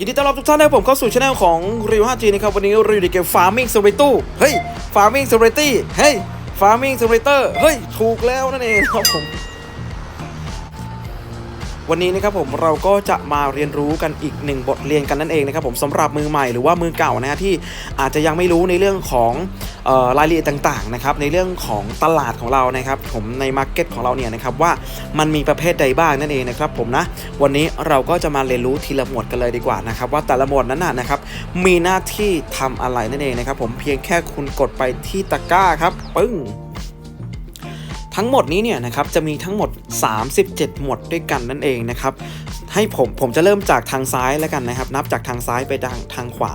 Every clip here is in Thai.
ยินดีต้อนรับทุกท่านนะครับผมเข้าสู่ช anel ของริว 5G นะครับ วันนี้เราอยู่ในเกม Farming Simulator เฮ้ย Farming Simulator เฮ้ย Farming Simulator เฮ้ย ถูกแล้วนั่นเองครับผม วันนี้นะครับผมเราก็จะมาเรียนรู้กันอีกหนึ่งบทเรียนกันนั่นเองนะครับผมสำหรับมือใหม่หรือว่ามือเก่านะฮะที่อาจจะยังไม่รู้ในเรื่องของออรายละเอียดต่างๆนะครับในเรื่องของตลาดของเรานะครับผมในมาร์เก็ตของเราเนี่ยนะครับว่ามันมีประเภทใดบ้างนั่นเองนะครับผมนะวันนี้เราก็จะมาเรียนรู้ทีละหมวดกันเลยดีกว่านะครับว่าแต่ละหมวดนั้นนะครับมีหน้าที่ทำอะไรนั่นเองนะครับผมเพียงแค่คุณกดไปที่ตะกร้าครับปึ้ง ทั้งหมดนี้เนี่ยนะครับจะมีทั้งหมด 37 หมวดด้วยกันนั่นเองนะครับให้ผมผมจะเริ่มจากทางซ้ายแล้วกันนะครับ นับจากทางซ้ายไปทางทางขวา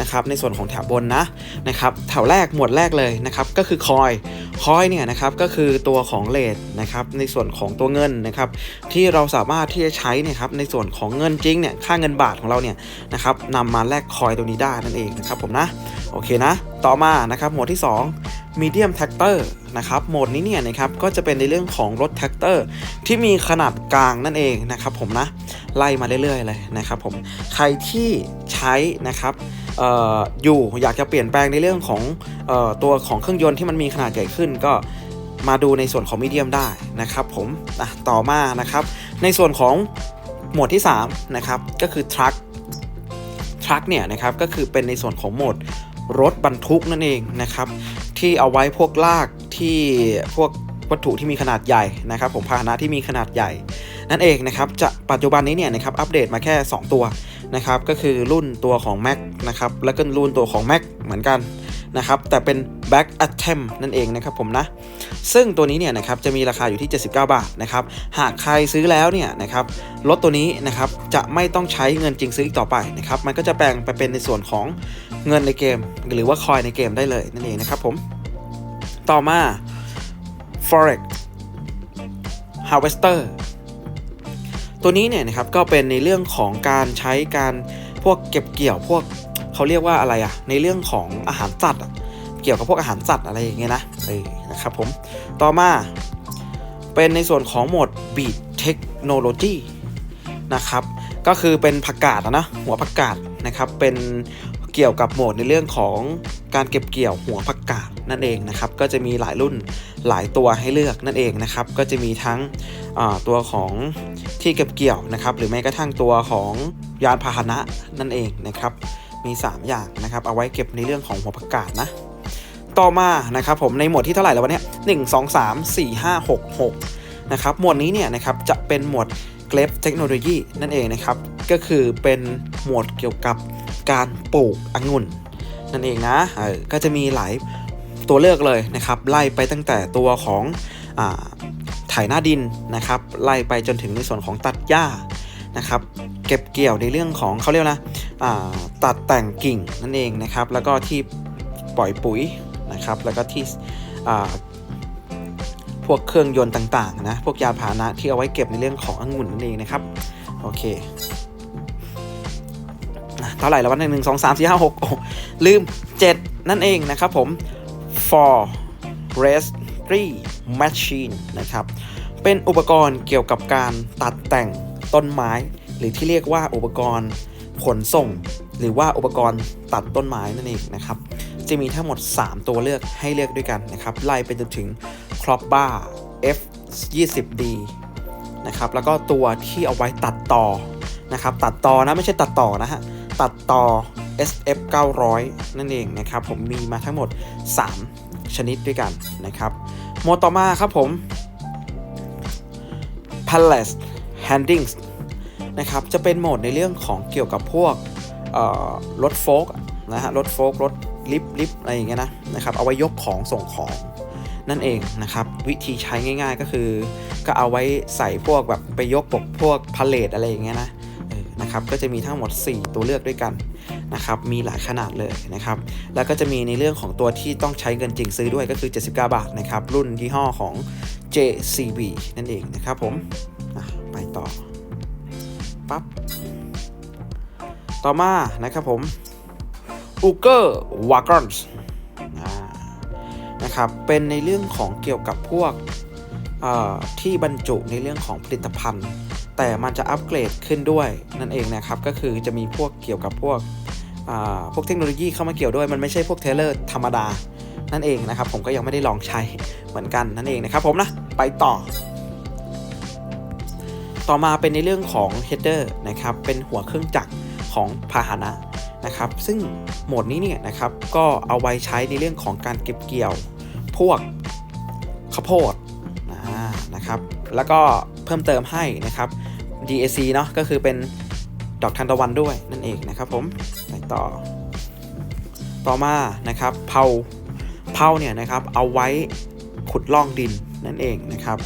นะครับในส่วนของแถวบนนะนะครับแถวแรกหมวดแรกเลยนะครับก็คือคอยคอยเนี่ยนะครับก็คือตัวของเลทนะครับในส่วนของตัวเงินนะครับที่เราสามารถที่จะใช้เนี่ยครับในส่วนของเงินจริงเนี่ยค่าเงินบาทของเราเนี่ยนะครับนำมาแลกคอยตัวนี้ได้นั่นเองนะครับผมนะโอเคนะ ต่อมานะครับหมวดที่2 medium tractor นะครับโหมดนี้เนี่ยนะครับก็จะเป็นในเรื่องของรถแท็กเตอร์ที่มีขนาดกลางนั่นเองนะครับผมนะไล่มาเรื่อยๆเลยนะครับผมใครที่ใช้นะครับอออยู่อยากจะเปลี่ยนแปลงในเรื่องของออตัวของเครื่องยนต์ที่มันมีขนาดใหญ่ขึ้นก็มาดูในส่วนของมีเดียมได้นะครับผมต่อมานะครับในส่วนของหมวดที่3นะครับก็คือทรัคทรัคเนี่ยนะครับก็คือเป็นในส่วนของโหมดรถบรรทุกนั่นเองนะครับ ที่เอาไว้พวกลากที่พวกวัตถุที่มีขนาดใหญ่นะครับผมพาหนะที่มีขนาดใหญ่ นั่นเองนะครับจะปัจจุบันนี้เนี่ยนะครับอัปเดตมาแค่ 2 ตัวนะครับก็คือรุ่นตัวของ Mac นะครับแล้วก็รุ่นตัวของ Mac เหมือนกันนะครับแต่เป็น Back Attempt นั่นเองนะครับผมนะ ซึ่งตัวนี้เนี่ยนะครับจะมีราคาอยู่ที่ 79 บาทนะครับหากใครซื้อแล้วเนี่ยนะครับรถตัวนี้นะครับจะไม่ต้องใช้เงินจริงซื้ออีกต่อไปนะครับมันก็จะแปลงไปเป็นในส่วนของ เงินในเกม หรือว่าคอยในเกมได้เลยนั่นเองนะครับผม ต่อมา forex harvester ตัวนี้เนี่ยนะครับก็เป็นในเรื่องของการใช้การพวกเก็บเกี่ยวพวกเขาเรียกว่าอะไรอะในเรื่องของอาหารสัตว์เกี่ยวกับพวกอาหารสัตว์อะไรอย่างเงี้ยนะเออนะครับผมต่อมาเป็นในส่วนของหมวด beat technology นะครับก็คือเป็นผักกาดนะหัวผักกาดนะครับเป็น เกี่ยวกับโหมดในเรื่องของการเก็บเกี่ยวหัวผักกาดนั่นเองนะครับก็จะมีหลายรุ่นหลายตัวให้เลือกนั่นเองนะครับก็จะมีทั้งตัวของที่เก็บเกี่ยวนะครับหรือแม้กระทั่งตัวของยานพาหนะนั่นเองนะครับมี 3 อย่างนะครับเอาไว้เก็บในเรื่องของหัวผักกาดนะต่อมานะครับผมในหมวดที่เท่าไหร่แล้ววันนี้หนึ่งสองสามสี่ห้าหกหกนะครับหมวดนี้เนี่ยนะครับจะเป็นหมวดเกรฟเทคโนโลยีนั่นเองนะครับก็คือเป็นหมวดเกี่ยวกับ การปลูกองุ่น นั่นเองนะก็จะมีหลายตัวเลือกเลยนะครับ ไล่ไปตั้งแต่ตัวของอาไถหน้าดินนะครับ ไล่ไปจนถึงในส่วนของตัดหญ้านะครับ เก็บเกี่ยวในเรื่องของเขาเรียกนะตัดแต่งกิ่งนั่นเองนะครับ แล้วก็ที่ปล่อยปุ๋ยนะครับ แล้วก็ที่พวกเครื่องยนต์ต่างๆนะ พวกยาพาหนะที่เอาไว้เก็บในเรื่องขององุ่นนั่นเองนะครับ โอเค เท่าไหร่แล้ววันหนึ่งสองสามสี่ห้าหกลืม 7 นั่นเองนะครับผม for restry machine นะครับ เป็นอุปกรณ์เกี่ยวกับการตัดแต่งต้นไม้ หรือที่เรียกว่าอุปกรณ์ขนส่ง หรือว่าอุปกรณ์ตัดต้นไม้นั่นเองนะครับ จะมีทั้งหมด 3 ตัวเลือกให้เลือกด้วยกันนะครับ ไล่ไปจนถึง c r o p b a r F 2 0 D นะครับ แล้วก็ตัวที่เอาไว้ตัดต่อนะครับ ตัดต่อนะไม่ใช่ตัดต่อนะฮะ ตัดต่อ SF 900 นั่นเองนะครับผมมีมาทั้งหมด 3 ชนิดด้วยกันนะครับโหมดต่อมาครับผม Palace Handings นะครับจะเป็นโหมดในเรื่องของเกี่ยวกับพวกรถโฟล์กนะฮะรถโฟล์กรถลิฟต์ลิฟต์อะไรอย่างเงี้ยนะนะครับเอาไว้ยกของส่งของนั่นเองนะครับ วิธีใช้ง่ายๆก็คือ ก็เอาไว้ใส่พวกแบบไปยกปกพวกพาเลทอะไรอย่างเงี้ยนะ นะครับก็จะมีทั้งหมด 4 ตัวเลือกด้วยกันนะครับมีหลายขนาดเลยนะครับแล้วก็จะมีในเรื่องของตัวที่ต้องใช้เงินจริงซื้อด้วยก็คือ 79 บาทนะครับรุ่นยี่ห้อของ JCB นั่นเองนะครับผมไปต่อปั๊บต่อมานะครับผม u g e r Wagons นะครับเป็นในเรื่องของเกี่ยวกับพวกที่บรรจุในเรื่องของผลิตภัณฑ์ แต่มันจะอัปเกรดขึ้นด้วยนั่นเองนะครับ ก็คือจะมีพวกเกี่ยวกับพวกอ่าพวกเทคโนโลยีเข้ามาเกี่ยวด้วย มันไม่ใช่พวกเทเลอร์ธรรมดา นั่นเองนะครับ ผมก็ยังไม่ได้ลองใช้เหมือนกันนั่นเองนะครับผมนะ ไปต่อ ต่อมาเป็นในเรื่องของ header นะครับ เป็นหัวเครื่องจักรของพาหนะนะครับ ซึ่งโหมดนี้เนี่ยนะครับก็เอาไว้ใช้ในเรื่องของการเก็บเกี่ยว พวกข้าวโพดนะครับ แล้วก็เพิ่มเติมให้นะครับ DAC เนาะก็คือเป็นดอกทานตะวันด้วยนั่นเองนะครับผมไปต่อ ต่อมานะครับเผาเผาเนี่ยนะครับเอาไว้ขุดล่องดินนั่นเองนะครับ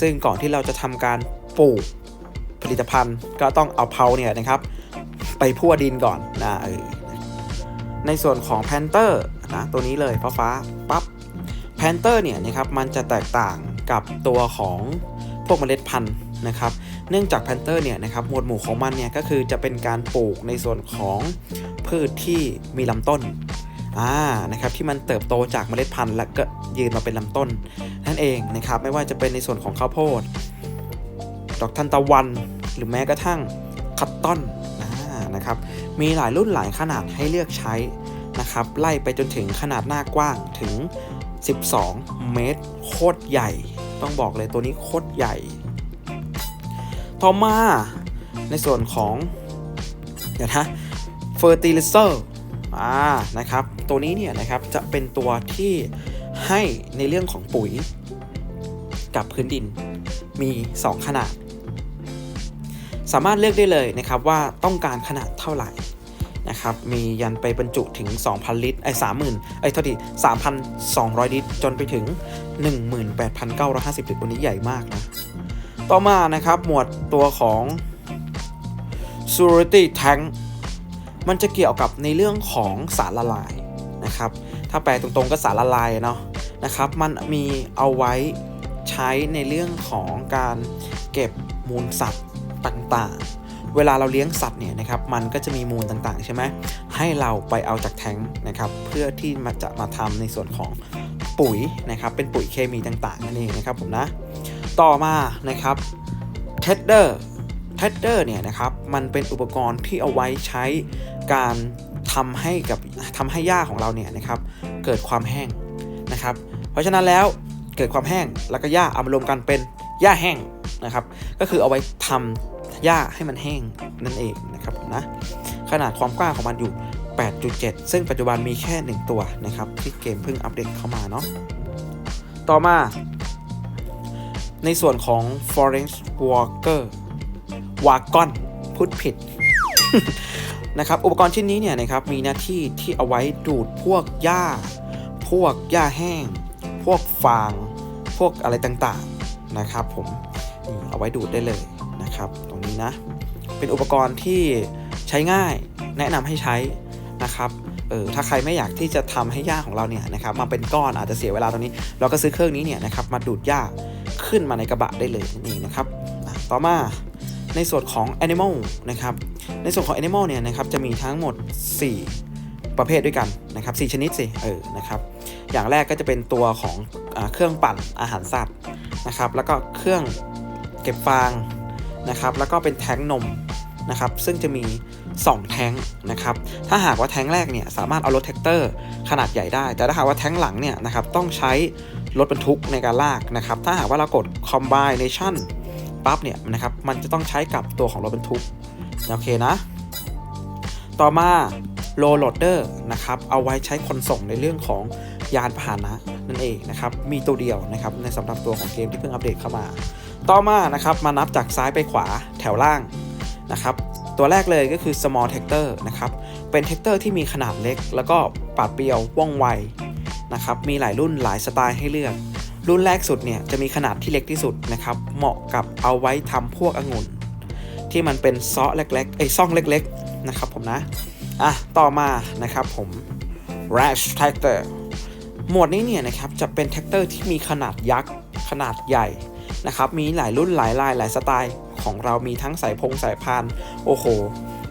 ซึ่งก่อนที่เราจะทำการปลูกผลิตภัณฑ์ ก็ต้องเอาเผาเนี่ยนะครับไปพั่วดินก่อนนะเออในส่วนของแพนเตอร์นะตัวนี้เลยฟ้าฟ้าปั๊บแพนเตอร์เนี่ยนะครับมันจะแตกต่างกับตัวของพวกเมล็ดพันธุ์นะครับ เนื่องจากแพนเตอร์เนี่ยนะครับหมวดหมู่ของมันเนี่ยก็คือจะเป็นการปลูกในส่วนของพืชที่มีลำต้นอ่านะครับที่มันเติบโตจากเมล็ดพันธุ์และก็ยืนมาเป็นลำต้น นั่นเองนะครับไม่ว่าจะเป็นในส่วนของข้าวโพด ดอกทานตะวัน หรือแม้กระทั่งคัตตอนนะครับมีหลายรุ่นหลายขนาดให้เลือกใช้นะครับไล่ไปจนถึงขนาดหน้ากว้างถึง 12 เมตร โคตรใหญ่ ต้องบอกเลยตัวนี้โคตรใหญ่ ต่อมาในส่วนของ เดี๋ยวนะ fertilizer อ่านะครับ ตัวนี้เนี่ยนะครับจะเป็นตัวที่ให้ในเรื่องของปุ๋ย กับพื้นดินมี 2 ขนาด สามารถเลือกได้เลยนะครับว่าต้องการขนาดเท่าไหร่นะครับ มียันไปบรรจุถึง 2,000 ลิตร ไอ้30,000ไอ้เท่าที่3,200 ลิตร จนไปถึง 18,950 ลิตรตัวนี้ใหญ่มากนะ ต่อมานะครับหมวดตัวของ Surety Tank มันจะเกี่ยวกับในเรื่องของสารละลายนะครับ ถ้าแปลตรงๆก็สารละลายเนาะนะครับ มันมีเอาไว้ใช้ในเรื่องของการเก็บมูลสัตว์ต่างๆ เวลาเราเลี้ยงสัตว์เนี่ยนะครับ มันก็จะมีมูลต่างๆใช่ไหม ให้เราไปเอาจากแทงนะครับ เพื่อที่มาจะมาทำในส่วนของปุ๋ยนะครับ เป็นปุ๋ยเคมีต่างๆนั่นเองนะครับผมนะ ต่อมานะครับเทดเดอร์เทดเดอร์เนี่ยนะครับมันเป็นอุปกรณ์ที่เอาไว้ใช้การทำให้กับทำให้หญ้าของเราเนี่ยนะครับเกิดความแห้งนะครับ เพราะฉะนั้นแล้วเกิดความแห้งแล้วก็หญ้าเอามารวมกันเป็นหญ้าแห้งนะครับ ก็คือเอาไว้ทำหญ้าให้มันแห้งนั่นเองนะครับนะขนาดความกว้างของมันอยู่ 8.7 ซึ่งปัจจุบันมีแค่ 1 ตัวนะครับที่เกมเพิ่งอัปเดตเข้ามาเนาะต่อมา ในส่วนของ Forest Walker Wagon พูดผิดนะครับอุปกรณ์ชิ้นนี้เนี่ยนะครับมีหน้าที่ที่เอาไว้ดูดพวกหญ้า พวกหญ้าแห้ง พวกฟาง พวกอะไรต่างๆนะครับผมเอาไว้ดูดได้เลยนะครับ ตรงนี้นะ เป็นอุปกรณ์ที่ใช้ง่ายแนะนำให้ใช้นะครับ เออถ้าใครไม่อยากที่จะทำให้หญ้าของเราเนี่ยนะครับมาเป็นก้อนอาจจะเสียเวลาตรงนี้ เราก็ซื้อเครื่องนี้เนี่ยนะครับมาดูดหญ้าขึ้นมาในกระบะได้เลยนั่นะครับต่อมาในส่วนของ Animal นะครับในส่วนของ Animal เนี่ยนะครับจะมีทั้งหมด 4 ประเภทด้วยกันนะครับ4ชนิดสิเออนะครับอย่างแรกก็จะเป็นตัวของอเครื่องปั่นอาหารสัตว์นะครับแล้วก็เครื่องเก็บฟางนะครับแล้วก็เป็นแท้งนมนะครับซึ่งจะมี 2 แท้งนะครับ ถ้าหากว่าแท้งแรกเนี่ยสามารถเอารถแท็กเตอร์ขนาดใหญ่ได้ แต่ถ้าหากว่าแท้งหลังเนี่ยนะครับต้องใช้รถบรรทุกในการลากนะครับ ถ้าหากว่าเรากด combination ปั๊บเนี่ยนะครับ มันจะต้องใช้กับตัวของรถบรรทุก โอเคนะ ต่อมา low loader นะครับ เอาไว้ใช้ขนส่งในเรื่องของยานพาหนะนั่นเองนะครับ มีตัวเดียวนะครับในสำหรับตัวของเกมที่เพิ่งอัปเดตเข้ามา ต่อมานะครับ มานับจากซ้ายไปขวาแถวล่างนะครับ ตัวแรกเลยก็คือ small tractor นะครับ เป็น tractor ที่มีขนาดเล็ก แล้วก็ปราดเปรียวว่องไวนะครับ มีหลายรุ่นหลายสไตล์ให้เลือก รุ่นแรกสุดเนี่ยจะมีขนาดที่เล็กที่สุดนะครับ เหมาะกับเอาไว้ทำพวกองุ่น ที่มันเป็นซอเล็กๆไอ้ซ่องเล็กๆนะครับผมนะ อะ ต่อมานะครับผม Rash Tractor หมวดนี้เนี่ยนะครับจะเป็นแท็กเตอร์ที่มีขนาดยักษ์ขนาดใหญ่นะครับ มีหลายรุ่นหลายลายหลายสไตล์ ของเรามีทั้งสายพงสายพานโอ้โห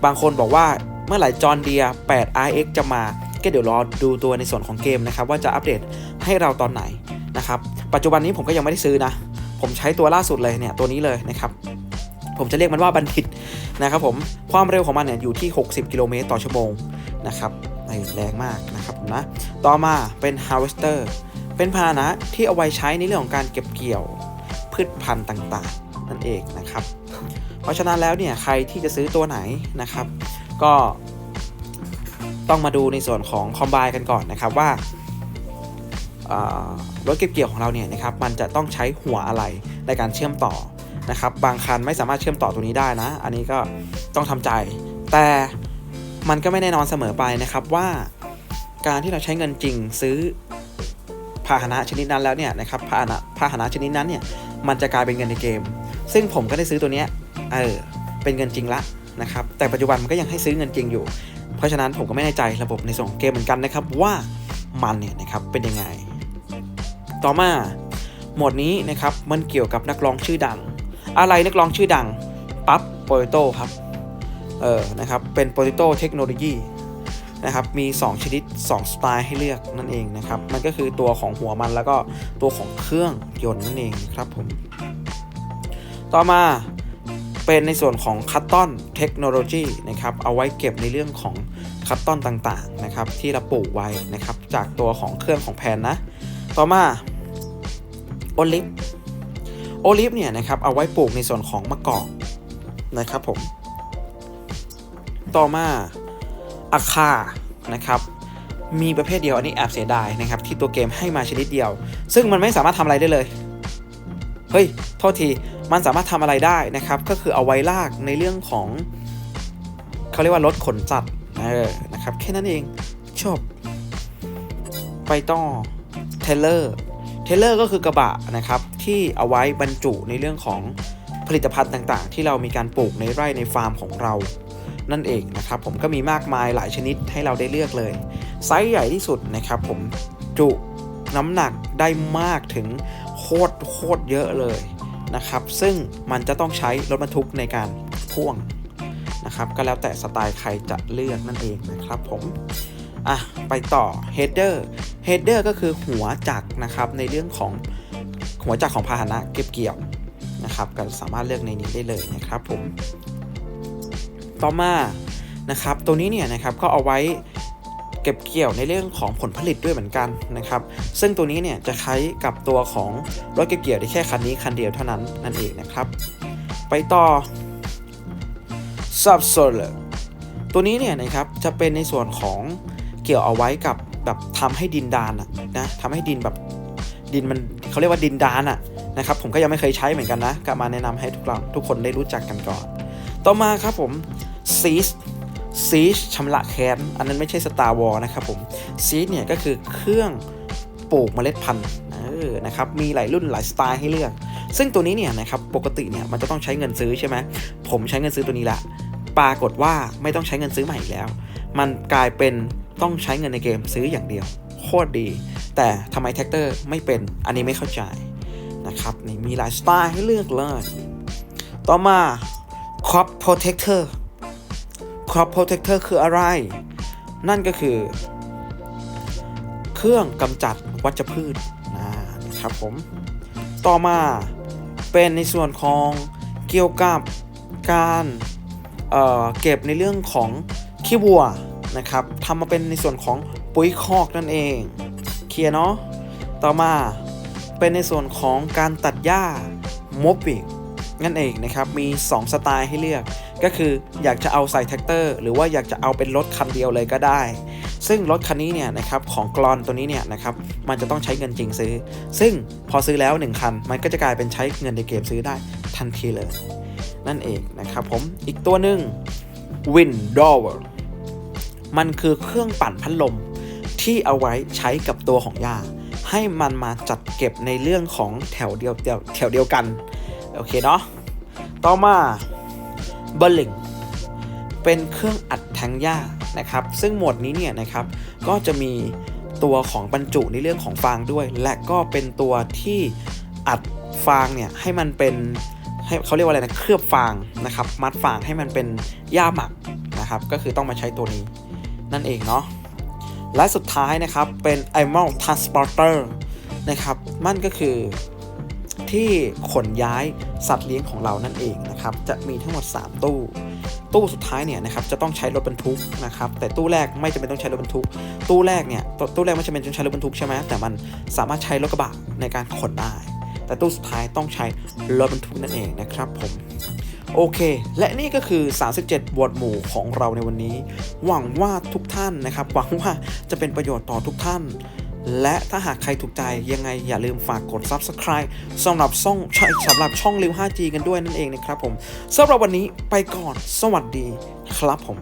บางคนบอกว่าเมื่อไหร่จอ n เดีย8 RX จะมา ก็เดี๋ยวรอดูตัวในส่วนของเกมนะครับ ว่าจะอัปเดตให้เราตอนไหนนะครับ ปัจจุบันนี้ผมก็ยังไม่ได้ซื้อนะ ผมใช้ตัวล่าสุดเลยเนี่ยตัวนี้เลยนะครับผมจะเรียกมันว่าบันทิตนะครับผมความเร็วของมันเนี่ยอยู่ที่ 60 กิโลเมตรต่อชั่วโมงนะครับแรงมากนะครับผมนะต่อมาเป็น harvester เป็นพาหนะที่เอาไว้ใช้ในเรื่องของการเก็บเกี่ยวพืชพันธุ์ต่างๆ นั่นเองนะครับ เพราะฉะนั้นแล้วเนี่ยใครที่จะซื้อตัวไหนนะครับ ก็ต้องมาดูในส่วนของคอมไบกันก่อนนะครับว่ารถเก็บเกี่ยวของเราเนี่ยนะครับมันจะต้องใช้หัวอะไรในการเชื่อมต่อนะครับ บางคันไม่สามารถเชื่อมต่อตัวนี้ได้นะ อันนี้ก็ต้องทำใจ แต่มันก็ไม่แน่นอนเสมอไปนะครับว่าการที่เราใช้เงินจริงซื้อพาหนะชนิดนั้นแล้วเนี่ยนะครับพาหนะพาหนะชนิดนั้นเนี่ยมันจะกลายเป็นเงินในเกม ซึ่งผมก็ได้ซื้อตัวเนี้ยเออเป็นเงินจริงละนะครับแต่ปัจจุบันมันก็ยังให้ซื้อเงินจริงอยู่ เพราะฉะนั้นผมก็ไม่แน่ใจระบบในส่วนของเกมเหมือนกันนะครับว่ามันเนี่ยนะครับเป็นยังไง ต่อมาหมวดนี้นะครับมันเกี่ยวกับนักร้องชื่อดัง อะไรนักร้องชื่อดังปั๊บโปรโตครับเออนะครับเป็นโปรโตเทคโนโลยีนะครับมี 2 ชนิด 2 สไตล์ให้เลือกนั่นเองนะครับ มันก็คือตัวของหัวมันแล้วก็ตัวของเครื่องยนต์นั่นเองครับผม ต่อมาเป็นในส่วนของคัตตอนเทคโนโลยีนะครับ เอาไว้เก็บในเรื่องของคัตตอนต่างๆ นะครับ ที่เราปลูกไว้นะครับ จากตัวของเครื่องของแพนนะ ต่อมาโอลิฟโอลิฟเนี่ยนะครับ เอาไว้ปลูกในส่วนของมะกอกนะครับผม ต่อมาอาคานะครับมีประเภทเดียวอันนี้แอบเสียดายนะครับที่ตัวเกมให้มาชนิดเดียว ซึ่งมันไม่สามารถทำอะไรได้เลย เฮ้ย โทษที มันสามารถทำอะไรได้นะครับ ก็คือเอาไว้ลากในเรื่องของเขาเรียกว่ารถขนจัดเออนะครับ แค่นั้นเองจบไปต่อเทเลอร์เทเลอร์ก็คือกระบะนะครับ ที่เอาไว้บรรจุในเรื่องของผลิตภัณฑ์ต่างๆ ที่เรามีการปลูกในไร่ในฟาร์มของเรา นั่นเองนะครับ ผมก็มีมากมายหลายชนิดให้เราได้เลือกเลยไซส์ใหญ่ที่สุดนะครับผมจุน้ำหนักได้มากถึงโคตรโคตรเยอะเลย นะครับ ซึ่งมันจะต้องใช้รถบรรทุกในการพ่วงนะครับ ก็แล้วแต่สไตล์ใครจะเลือกนั่นเองนะครับผมอะไปต่อ header header ก็คือหัวจักรนะครับในเรื่องของหัวจักรของพาหนะเก็บเกี่ยวนะครับก็สามารถเลือกในนี้ได้เลยนะครับผมต่อมานะครับตัวนี้เนี่ยนะครับก็เอาไว้ เก็บเกี่ยวในเรื่องของผลผลิตด้วยเหมือนกันนะครับซึ่งตัวนี้เนี่ยจะใช้กับตัวของรถเก็บเกี่ยวได้แค่คันนี้คันเดียวเท่านั้นนั่นเองนะครับ ไปต่อ sub solar ตัวนี้เนี่ยนะครับจะเป็นในส่วนของเกี่ยวเอาไว้กับแบบทำให้ดินดานะนะทำให้ดินแบบดินมันเขาเรียกว่าดินดานอะนะครับผมก็ยังไม่เคยใช้เหมือนกันนะก็มาแนะนำให้ทุกเราทุกคนได้รู้จักกันก่อน ต่อมาครับผม seas ซีชชำระแค้น อันนั้นไม่ใช่ Star War นะครับผมซีชเนี่ยก็คือเครื่องปลูกเมล็ดพันธุ์นะครับมีหลายรุ่นหลายสไตล์ให้เลือก ซึ่งตัวนี้เนี่ยนะครับปกติเนี่ยมันจะต้องใช้เงินซื้อใช่ไหมผมใช้เงินซื้อตัวนี้ละปรากฏว่าไม่ต้องใช้เงินซื้อใหม่อีกแล้ว มันกลายเป็นต้องใช้เงินในเกมซื้ออย่างเดียว โคตรดี แต่ทำไมแท็กเตอร์ไม่เป็นอันนี้ไม่เข้าใจนะครับนี่มีหลายสไตล์ให้เลือกเลย ต่อมา crop protector crop protector คืออะไร นั่นก็คือ เครื่องกำจัดวัชพืชนะครับผม ต่อมาเป็นในส่วนของเกี่ยวกับการเเก็บในเรื่องของขี้วัวนะครับทำมาเป็นในส่วนของปุ๋ยคอกนั่นเอง เคลียร์เนาะ ต่อมาเป็นในส่วนของการตัดหญ้า mobbing นั่นเองนะครับ มี 2 สไตล์ให้เลือก ก็คืออยากจะเอาใส่แท็กเตอร์ หรือว่าอยากจะเอาเป็นรถคันเดียวเลยก็ได้ ซึ่งรถคันนี้เนี่ยนะครับของกรอนตัวนี้เนี่ยนะครับมันจะต้องใช้เงินจริงซื้อ ซึ่งพอซื้อแล้ว 1 คัน มันก็จะกลายเป็นใช้เงินในเกมซื้อได้ทันทีเลย นั่นเองนะครับผมอีกตัวหนึ่ง Windower มันคือเครื่องปั่นพัดลมที่เอาไว้ใช้กับตัวของยาให้มันมาจัดเก็บในเรื่องของแถวเดียวแถวเดียวกัน โอเคเนาะต่อมา เบลลิงเป็นเครื่องอัดแทงหญ้านะครับ ซึ่งหมวดนี้เนี่ยนะครับก็จะมีตัวของบรรจุในเรื่องของฟางด้วย และก็เป็นตัวที่อัดฟางเนี่ยให้มันเป็นให้เขาเรียกว่าอะไรนะเคลือบฟางนะครับ มัดฟางให้มันเป็นหญ้าหมักนะครับ ก็คือต้องมาใช้ตัวนี้นั่นเองเนาะและสุดท้ายนะครับเป็น Animal Transporter นะครับ มันก็คือ ที่ขนย้ายสัตว์เลี้ยงของเรานั่นเองนะครับ จะมีทั้งหมด 3 ตู้ ตู้สุดท้ายเนี่ยนะครับจะต้องใช้รถบรรทุกนะครับ แต่ตู้แรกไม่จำเป็นต้องใช้รถบรรทุก ตู้แรกเนี่ยตตู้แรกไม่จำเป็นต้องใช้รถบรรทุกใช่ไหมแต่มันสามารถใช้รถกระบะในการขนได้ แต่ตู้สุดท้ายต้องใช้รถบรรทุกนั่นเองนะครับผมโอเค และนี่ก็คือ 37 บทหมู่ของเราในวันนี้ หวังว่าทุกท่านนะครับ หวังว่าจะเป็นประโยชน์ต่อทุกท่าน และถ้าหากใครถูกใจยังไงอย่าลืมฝากกด Subscribe สำหรับช่องสำหรับช่องริว 5G กันด้วยนั่นเองนะครับผมสำหรับวันนี้ไปก่อน สวัสดีครับผม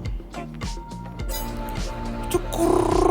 ทุกคน